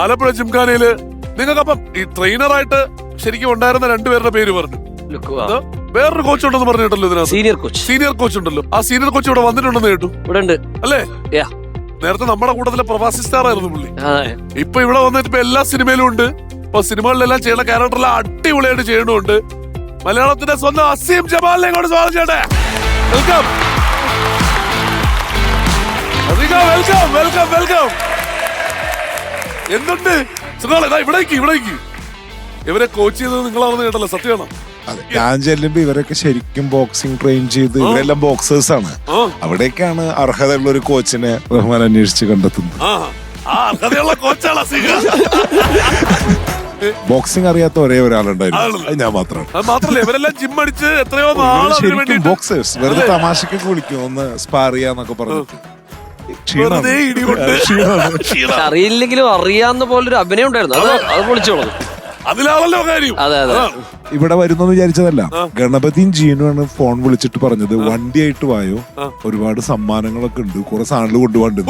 ആലപ്പുഴ ജിംഖാനയിൽ നിങ്ങൾക്കപ്പം ഈ ട്രെയിനറായിട്ട് ശരിക്കും ഉണ്ടായിരുന്ന രണ്ടുപേരുടെ പേര് പറഞ്ഞു. വേറൊരു കോച്ച് ഉണ്ടെന്ന് പറഞ്ഞിട്ടല്ലോ ഇതിനകത്ത്. സീനിയർ കോച്ച് സീനിയർ കോച്ച് ഉണ്ടല്ലോ. ആ സീനിയർ കോച്ച് ഇവിടെ വന്നിട്ടുണ്ടെന്ന് കേട്ടു. ഇവിടെ ഉണ്ട്. അല്ലേ? യാ നേരത്തെ നമ്മുടെ കൂട്ടത്തിലെ പ്രവാസി സ്റ്റാർ ആയിരുന്നു പുള്ളി. ഇപ്പൊ ഇവിടെ വന്നിട്ട് ഇപ്പൊ എല്ലാ സിനിമയിലും ഉണ്ട്. ഇപ്പൊ സിനിമകളിലെല്ലാം ചെയ്യുന്ന ക്യാരക്ടറെല്ലാം അടിപൊളിയായിട്ട് ചെയ്യണമുണ്ട് മലയാളത്തിന്റെ സ്വന്തം അസീം ജമാലിനെ കൊണ്ട് സ്വാഗതം ചെയ്യട്ടെ. വെൽക്കം വെൽക്കം വെൽക്കം വെൽക്കം എന്തുണ്ട്? ഇതാ ഇവിടേക്ക് ഇവിടേക്ക്. ഇവരെ കോച്ച് ചെയ്തത് നിങ്ങളാണെന്ന് കേട്ടല്ലോ സത്യമാണോ? അതെ. ഞാൻ ചെല്ലുമ്പോ ഇവരൊക്കെ ശരിക്കും ബോക്സിംഗ് ട്രെയിൻ ചെയ്ത് ഇവരെല്ലാം ബോക്സേഴ്സ് ആണ്. അവിടേക്കാണ് അർഹതയുള്ള ഒരു കോച്ചിനെ റഹ്മാൻ അന്വേഷിച്ച് കണ്ടെത്തുന്നത്. ബോക്സിംഗ് അറിയാത്ത ഒരേ ഒരാളുണ്ടായിരുന്നു. ഞാൻ മാത്രമാണ്. ബോക്സേഴ്സ് വെറുതെ തമാശക്കൊക്കെ വിളിക്കും. ഒന്ന് സ്പാർ ചെയ്യാന്നൊക്കെ ക്ഷീണാണ്. വെറുതെ ഇടികൊണ്ട്. അറിയില്ലെങ്കിലും അറിയാവുന്ന പോലൊരു അഭിനയം ഉണ്ടായിരുന്നു. അത് അത്. പൊളിച്ചോളൂ. അതിലാണല്ലോ കാര്യം. അതെ, അതെ. ഇവിടെ വരുന്നു വിചാരിച്ചതല്ല. ഗണപതിയും ജീനുമാണ് ഫോൺ വിളിച്ചിട്ട് പറഞ്ഞത്. വണ്ടിയായിട്ട് വായോ? ഒരുപാട് സമ്മാനങ്ങളൊക്കെ ഉണ്ട്. കുറെ സാധനങ്ങൾ കൊണ്ടുപോകണ്ടത്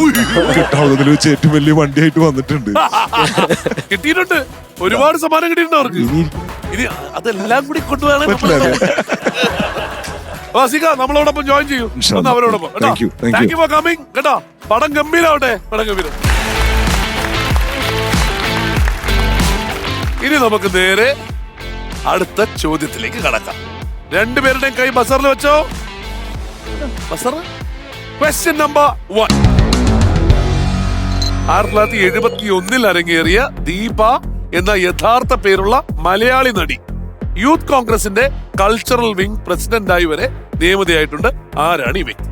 കിട്ടാവുന്നതിൽ വെച്ച് ഏറ്റവും വലിയ വണ്ടിയായിട്ട് വന്നിട്ടുണ്ട്. കിട്ടിയിട്ടുണ്ട്. ഒരുപാട് സമ്മാനം കിട്ടിയിട്ടുണ്ട് അവർക്ക്. ഇനി ഇനി അതെല്ലാം കൂടി കൊണ്ടുപോകാൻ പറ്റില്ല? വാസിക നമ്മളോടൊപ്പം ജോയിൻ ചെയ്യൂ. ഒന്ന് അവരോടൊപ്പം. താങ്ക് യു ഫോർ കമ്മിങ് കേട്ടോ? പടം ഗംഭീരാവട്ടെ പടം ഗംഭീരം. ഇനി നമുക്ക് നേരെ അടുത്ത ചോദ്യത്തിലേക്ക് കടക്കാം. രണ്ടുപേരുടെയും കൈ ബസറിൽ വെച്ചോ? ബസർ ക്വസ്റ്റ്യൻ നമ്പർ വൺ ആയിരത്തി തൊള്ളായിരത്തി എഴുപത്തി ഒന്നിൽ അരങ്ങേറിയ ദീപ എന്ന യഥാർത്ഥ പേരുള്ള മലയാളി നടി യൂത്ത് കോൺഗ്രസിന്റെ കൾച്ചറൽ വിംഗ് പ്രസിഡന്റായി വരെ നിയമിതയായിട്ടുണ്ട് ആരാണ് ഈ വ്യക്തി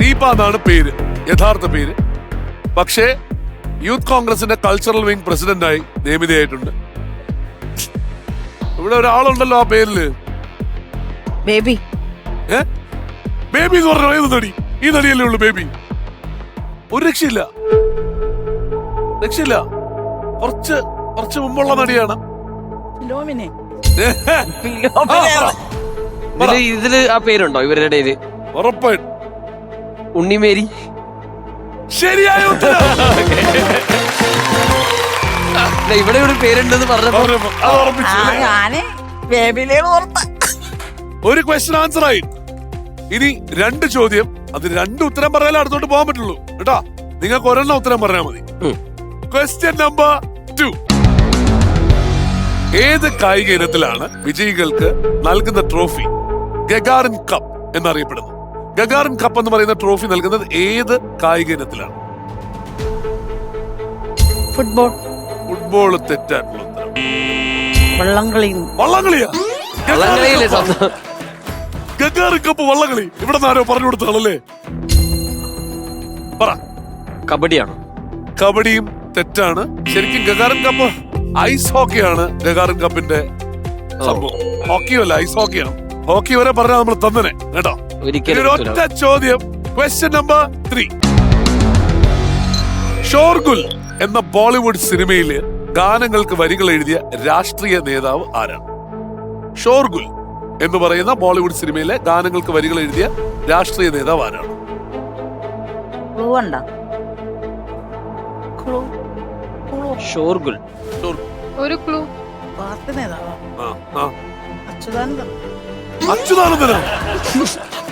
ദീപ എന്നാണ് പേര് യഥാർത്ഥ പേര്. പക്ഷേ യൂത്ത് കോൺഗ്രസിന്റെ കൾച്ചറൽ വിംഗ് പ്രസിഡന്റായി നിയമിതയായിട്ടുണ്ട് ഇവിടെ ഒരാളുണ്ടല്ലോ ആ പേരിൽ. ബേബി. ഏ? ബേബി എന്ന് പറഞ്ഞ ഏത് നടി? ഈ നടിയല്ലേ ഉള്ളു ബേബി. ഒരു രക്ഷയില്ല. രക്ഷയില്ല. കുറച്ച് കുറച്ച് മുമ്പുള്ള നടിയാണ്. ഫിലോമിനെ ഇതിൽ ഇതിൽ ആ പേരുണ്ടോ ഇവരുടെ ഇടയിൽ? ഉറപ്പായിട്ടും. ഉണ്ണിമേരി. ശരിയായ ഇവിടെ ഒരു പേരുണ്ടെന്ന് പറഞ്ഞപ്പോ? ഞാൻ ഒരു ക്വസ്റ്റ്യൻ ആൻസർ ആയി. ഇനി രണ്ട് ചോദ്യം. അത് രണ്ട് ഉത്തരം പറയാലേ അടുത്തോട്ട് പോകാൻ പറ്റുള്ളൂ. കേട്ടോ? നിങ്ങൾക്ക് ഒരെണ്ണം ഉത്തരം പറഞ്ഞാൽ മതി. ക്വസ്റ്റ്യൻ നമ്പർ ടു ഏത് കായിക ഇനത്തിലാണ് വിജയികൾക്ക് നൽകുന്ന ട്രോഫി ഗഗാറിൻ കപ്പ് എന്നറിയപ്പെടുന്നത് ഗഗാറിൻ കപ്പ് എന്ന് പറയുന്ന ട്രോഫി നൽകുന്നത് ഏത് കായിക ഇനത്തിലാണ്? ഫുട്ബോൾ ഫുട്ബോൾ തെറ്റായിട്ടുള്ള ഉത്തരം. വള്ളംകളി വള്ളംകളിയാ? വള്ളംകളിയില്ലേ ഗഗാറിൻ കപ്പ് വള്ളംകളി. ഇവിടെ നിന്ന് ആരോ പറഞ്ഞു കൊടുത്താണല്ലേ പറ. കബഡിയാണ്? കബഡിയും തെറ്റാണ്. ശരിക്കും ഗഗാറിൻ കപ്പ് ഐസ് ഹോക്കിയാണ് ഗഗാറിൻ കപ്പിന്റെ സംഭവം. ഹോക്കിയല്ല അല്ല ഐസ് ഹോക്കിയാണ് ഹോക്കി വരെ പറഞ്ഞാൽ നമ്മൾ തന്നനെ കേട്ടോ? ഒറ്റ ചോദ്യം. ക്വസ്റ്റ്യൻ നമ്പർ ത്രീ ഷോർഗുൽ എന്ന ബോളിവുഡ് സിനിമയിലെ ഗാനങ്ങൾക്ക് വരികൾ എഴുതിയ രാഷ്ട്രീയ നേതാവ് ആരാണ്? ഷോർഗുൽ എന്ന് പറയുന്ന ബോളിവുഡ് സിനിമയിലെ ഗാനങ്ങൾക്ക് വരികൾ എഴുതിയ രാഷ്ട്രീയ നേതാവ് ആരാണ്? ഷോർഗുൽ. ഒരു ക്ലൂ. പാർട്ടി നേതാവാ. ആ, ആ. അച്യുതാനന്ദൻ. അച്യുതാനന്ദനോ?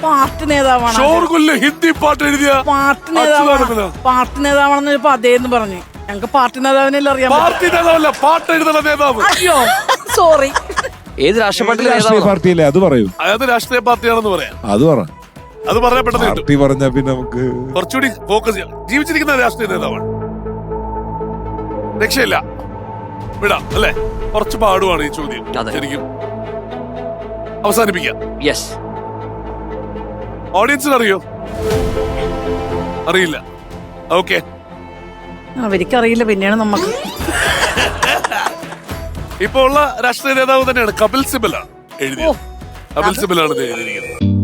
പാർട്ടി നേതാവാണ് ഷോർഗുല്ല ഹിന്ദി പാട്ട് എഴുതിയ പാർട്ടി നേതാവാണ്? പാർട്ടി നേതാവാണെന്ന് ഇപ്പൊ അതേന്ന് പറഞ്ഞു. ഞങ്ങക്ക് പാർട്ടി നേതാവിനെ അറിയാം പാർട്ടി നേതാവല്ല പാട്ട് എഴുതുന്ന നേതാവ്. അയ്യോ. സോറി ഏത് രാഷ്ട്രീയ രാഷ്ട്രീയ പാർട്ടിയല്ലേ അത് പറയൂ. അതായത് രാഷ്ട്രീയ പാർട്ടിയാണെന്ന് പറയാം. അത് പറ. അത് പറഞ്ഞാൽ പെട്ടെന്ന് കിട്ടും. പാർട്ടി പറഞ്ഞാ പിന്നെ നമുക്ക് കുറച്ചുകൂടി ഫോക്കസ് ചെയ്യാം. ജീവിച്ചിരിക്കുന്ന രാഷ്ട്രീയ നേതാവാണ്. രക്ഷയില്ല. വിടാം അല്ലേ? കുറച്ച് പാടുവാണ് ഈ ചോദ്യം. അതെ. ശരിക്കും. അവസാനിപ്പിക്കാം. യെസ് ഓഡിയൻസിന് അറിയോ? അറിയില്ല. ഓക്കെ അവർക്കറിയില്ല പിന്നെയാണ് നമുക്ക് ഇപ്പൊ ഉള്ള രാഷ്ട്രീയ നേതാവ് തന്നെയാണ് കപിൽ സിബലാണ് എഴുതിയത്. കപിൽ സിബലാണ് ഇത് എഴുതിയിരിക്കുന്നത്.